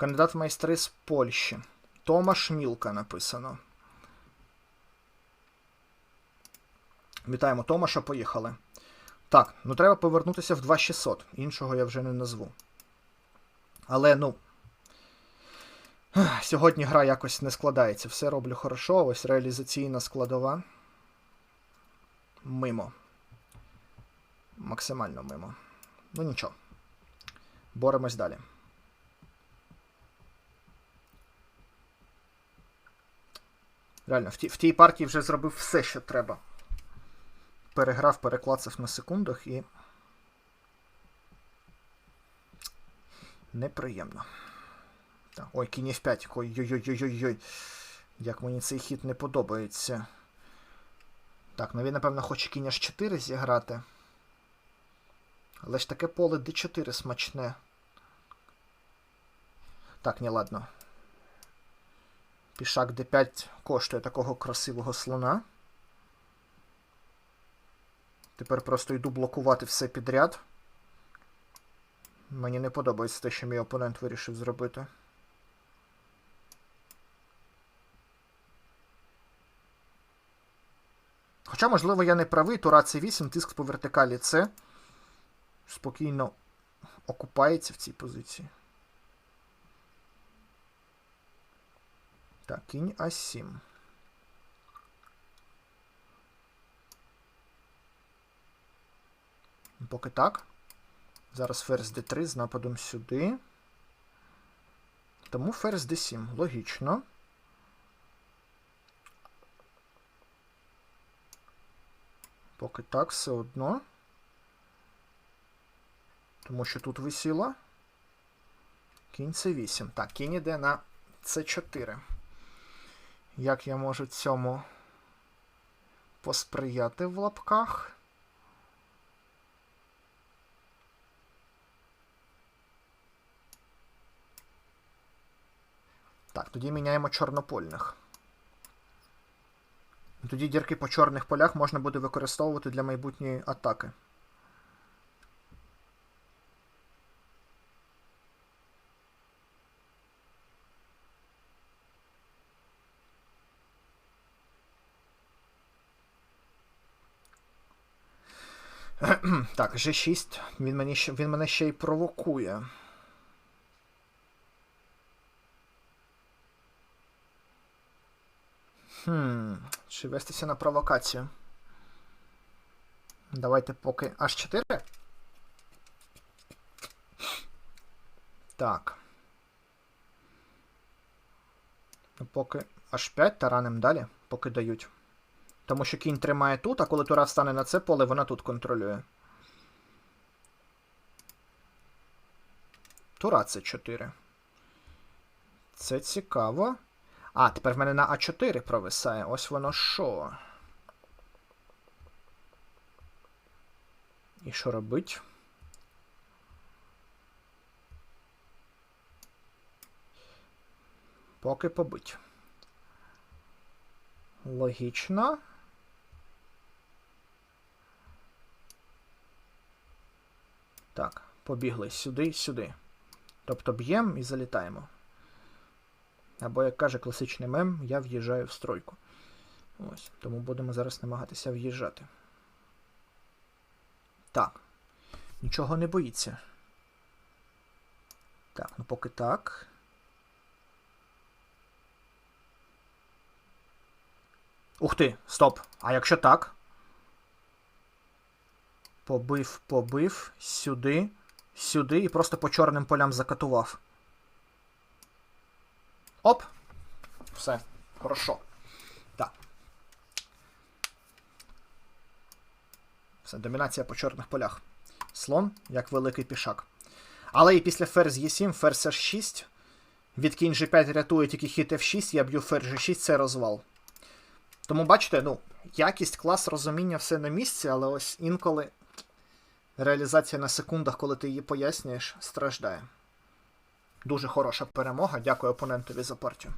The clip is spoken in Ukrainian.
Кандидат в майстри з Польщі. Томаш Мілка написано. Вітаємо Томаша, поїхали. Так, ну треба повернутися в 2600. Іншого я вже не назву. Але, ну. Сьогодні гра якось не складається. Все роблю хорошо. Ось реалізаційна складова. Мимо. Максимально мимо. Ну нічого. Боремось далі. Реально, в, ті, в тій партії вже зробив все, що треба. Переграв, переклацав на секундах і. Неприємно. Так, Ой, кінь F5. Ой-ой-ой-ой-ой. Як мені цей хід не подобається. Так, ну він, напевно, хоче кінь H4 зіграти. Але ж таке поле D4 смачне. Так, ні, ладно. Пішак D5 коштує такого красивого слона. Тепер просто йду блокувати все підряд. Мені не подобається те, що мій опонент вирішив зробити. Хоча, можливо, я не правий, Тура C8, тиск по вертикалі С. Спокійно окупається в цій позиції. Так, кінь А7. Поки так. Зараз ферзь d3 з нападом сюди. Тому ферзь d7. Логічно. Поки так, все одно. Тому що тут висіла. Кінь c8. Так, кінь іде на c4. Як я можу цьому посприяти в лапках? Так, тоді міняємо чорнопольних. Тоді дірки по чорних полях можна буде використовувати для майбутньої атаки. Так, G6. Він, мені, він мене ще й провокує. Хм, чи вестися на провокацію? Давайте поки H4. Так. Ну, Поки H5 тараним далі, поки дають. Тому що кінь тримає тут, а коли тура встане на це поле, вона тут контролює. Тура це 4. Це цікаво. А, тепер в мене на А4 провисає. Ось воно що. І що робить? Поки побить. Логічно. Так, побігли сюди, сюди. Тобто б'ємо і залітаємо. Або, як каже класичний мем, я в'їжджаю в стройку. Ось, Тому будемо зараз намагатися в'їжджати. Так. Нічого не боїться. Так, ну поки так. Ух ти, стоп. А якщо так? Побив, побив, сюди, сюди і просто по чорним полям закатував. Оп! Все, хорошо. Так. Все, домінація по чорних полях. Слон, як великий пішак. Але і після ферзь Е7, ферзь H6. Від кінь G5 рятує тільки хід F6, я б'ю ферзь G6, це розвал. Тому, бачите, ну, якість, клас, розуміння, все на місці, але ось інколи реалізація на секундах, коли ти її пояснюєш, страждає. Дуже хороша перемога. Дякую опонентові за партію.